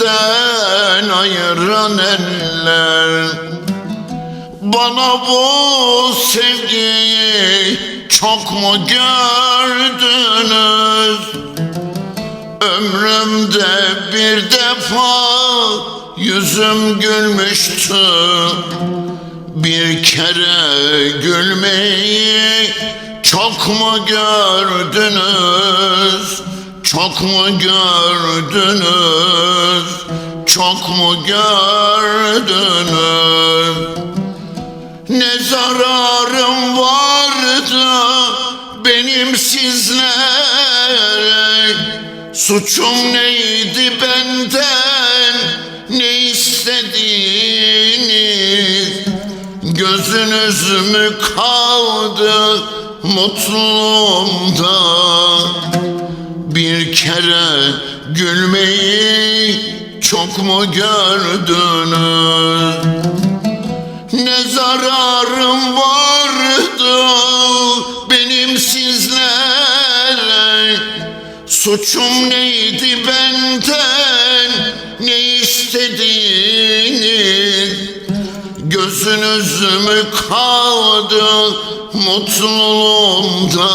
Elimden ayıran eller Bana bu sevgiyi çok mu gördünüz? Ömrümde bir defa yüzüm gülmüştü Bir kere gülmeyi çok mu gördünüz? Çok mu gördünüz? Çok mu gördünüz? Ne zararım vardı benim sizlere Suçum neydi benden ne istediğiniz Gözünüz mü kaldı mutluluğumda Bir kere gülmeyi çok mu gördünüz ne zararım vardı benim sizlere Suçum neydi benden? Ne istediğiniz Gözünüz mü kaldı mutluluğumda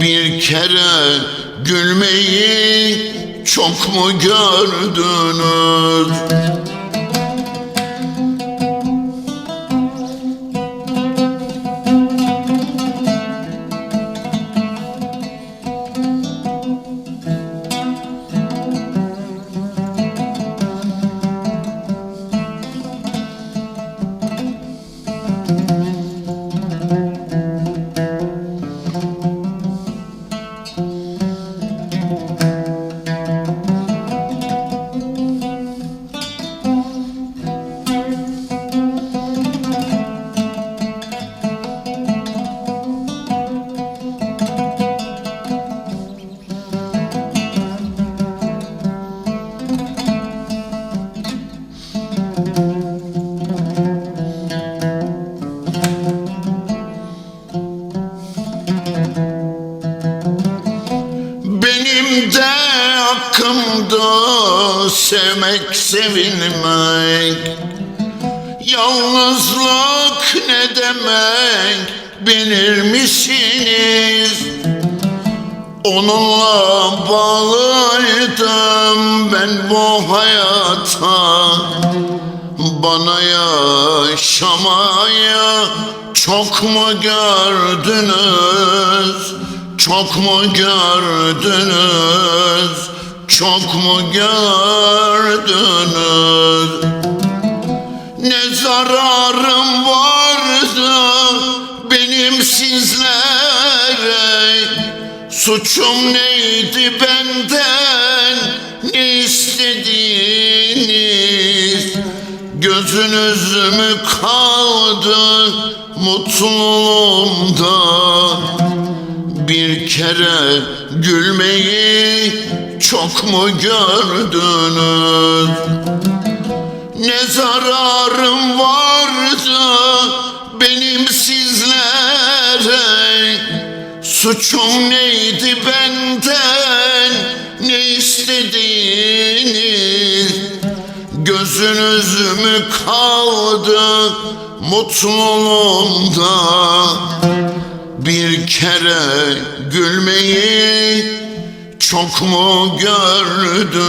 Bir kere gülmeyi çok mu gördünüz? Hakkımda sevmek, sevilmek Yalnızlık ne demek bilir misiniz? Onunla bağlıydım ben bu hayata Bana yaşamaya çok mu gördünüz? Çok mu gördünüz? Çok mu gördünüz? Ne zararım vardı benim sizlere? Suçum neydi benden ne istediğiniz? Gözünüz mü kaldı mutluluğumda Bir kere gülmeyi çok mu gördünüz? Ne zararım vardı benim sizlere? Suçum neydi benden? Ne istediğiniz? Gözünüz mü kaldı mutluluğumda Bir kere gülmeyi çok mu gördünüz